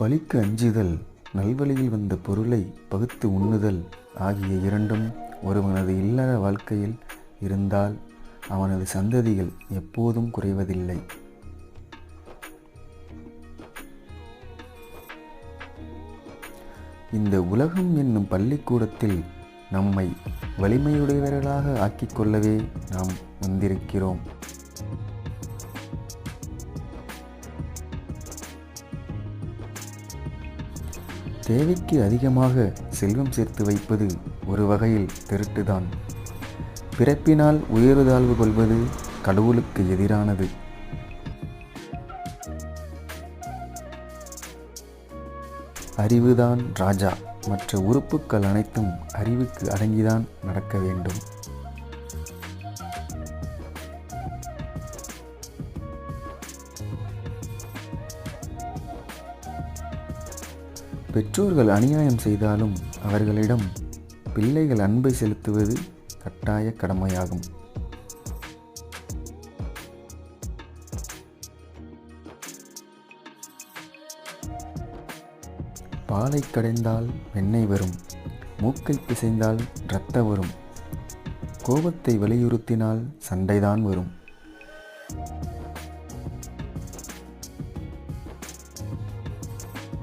பலிக்கு அஞ்சுதல் நல்வழியில் வந்த பொருளை பகுத்து உண்ணுதல் ஆகிய இரண்டும் ஒருவனது இல்லற வாழ்க்கையில் இருந்தால் அவனது சந்ததிகள் எப்போதும் குறைவதில்லை. இந்த உலகம் என்னும் பள்ளிக்கூடத்தில் நம்மை வலிமையுடையவர்களாக ஆக்கிக்கொள்ளவே நாம் வந்திருக்கிறோம். தேவைக்கு அதிகமாக செல்வம் சேர்த்து வைப்பது ஒரு வகையில் திருட்டுதான். பிறப்பினால் உயர்தாழ்வு கொள்வது கடவுளுக்கு எதிரானது. அறிவுதான் ராஜா. மற்ற உறுப்புக்கள் அனைத்தும் அறிவுக்கு அடங்கிதான் நடக்க வேண்டும். பெற்றோர்கள் அநியாயம் செய்தாலும் அவர்களிடம் பிள்ளைகள் அன்பை செலுத்துவது கட்டாய கடமையாகும். பாலை கடைந்தால் வெண்ணெய் வரும் மூக்கை பிசைந்தால் இரத்த வரும் கோபத்தை வலியுறுத்தினால் சண்டைதான் வரும்.